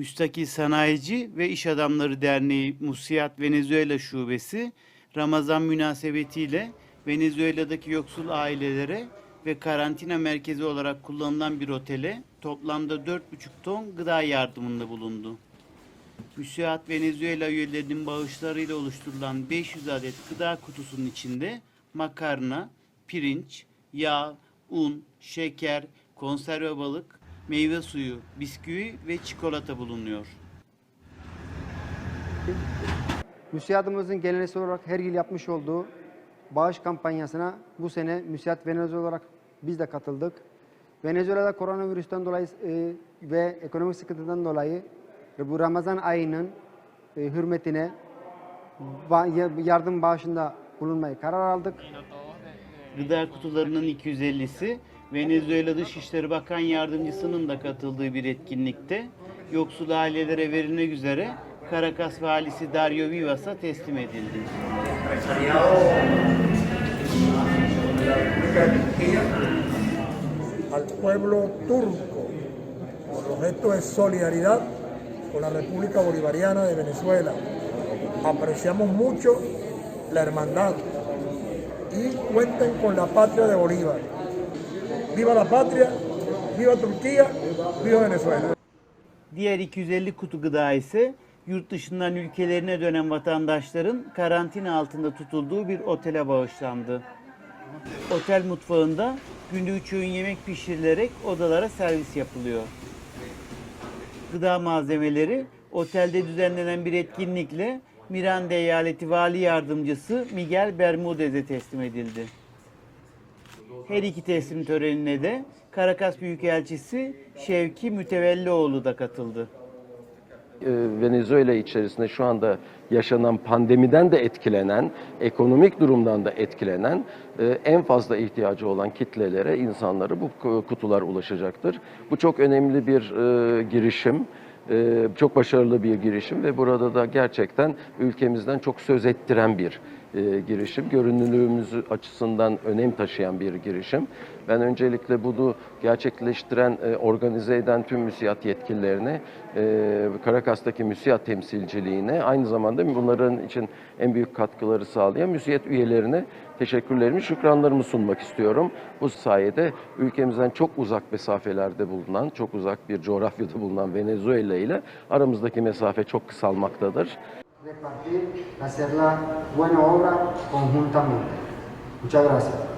Müstakil Sanayici ve İş Adamları Derneği Musiyat Venezuela Şubesi Ramazan münasebetiyle Venezuela'daki yoksul ailelere ve karantina merkezi olarak kullanılan bir otele toplamda 4,5 ton gıda yardımında bulundu. Müsiat Venezuela üyelerinin bağışlarıyla oluşturulan 500 adet gıda kutusunun içinde makarna, pirinç, yağ, un, şeker, konserve balık, meyve suyu, bisküvi ve çikolata bulunuyor. Müsiyatımızın geleneksel olarak her yıl yapmış olduğu bağış kampanyasına bu sene Müsiyat Venezuela olarak biz de katıldık. Venezuela'da koronavirüsten dolayı e, ve ekonomik sıkıntıdan dolayı bu Ramazan ayının e, hürmetine yardım bağışında bulunmayı karar aldık. Gıda kutularının 250'si Venezuela Dışişleri Bakan Yardımcısının da katıldığı bir etkinlikte yoksul ailelere verilmek üzere Caracas valisi Dario Vivas'a teslim edildi. al pueblo turco por los gestos de solidaridad con la República Bolivariana de Venezuela. Apreciamos mucho la hermandad y cuenten con la patria de Bolívar. Viva la patria, viva Turquía, viva Venezuela. Diğer 250 kutu gıda ise yurt dışından ülkelerine dönen vatandaşların karantina altında tutulduğu bir otele bağışlandı. Otel mutfağında günde 3 öğün yemek pişirilerek odalara servis yapılıyor. Gıda malzemeleri otelde düzenlenen bir etkinlikle Miranda Eyaleti Vali Yardımcısı Miguel Bermudez'e teslim edildi. Her iki teslim törenine de Caracas Büyükelçisi Şevki Mütevellioğlu da katıldı. e, Venezuela içerisinde şu anda yaşanan pandemiden de etkilenen, ekonomik durumdan da etkilenen e, en fazla ihtiyacı olan kitlelere, insanlara bu ku- kutular ulaşacaktır. Bu çok önemli bir e, girişim. e, Çok başarılı bir girişim ve burada da gerçekten ülkemizden çok söz ettiren bir e, girişim. Görünürlüğümüz açısından önem taşıyan bir girişim. Ben öncelikle bunu gerçekleştiren, e, organize eden tüm müsiyat yetkililerine, e, Karakas'taki müsiyat temsilciliğine, aynı zamanda bunların için en büyük katkıları sağlayan müsiyat üyelerine teşekkürlerimi, şükranlarımı sunmak istiyorum. Bu sayede ülkemizden çok uzak mesafelerde bulunan, çok uzak bir coğrafyada bulunan Venezuela ile aramızdaki mesafe çok kısalmaktadır. Repartir, hacer la buena obra conjuntamente. Muchas gracias.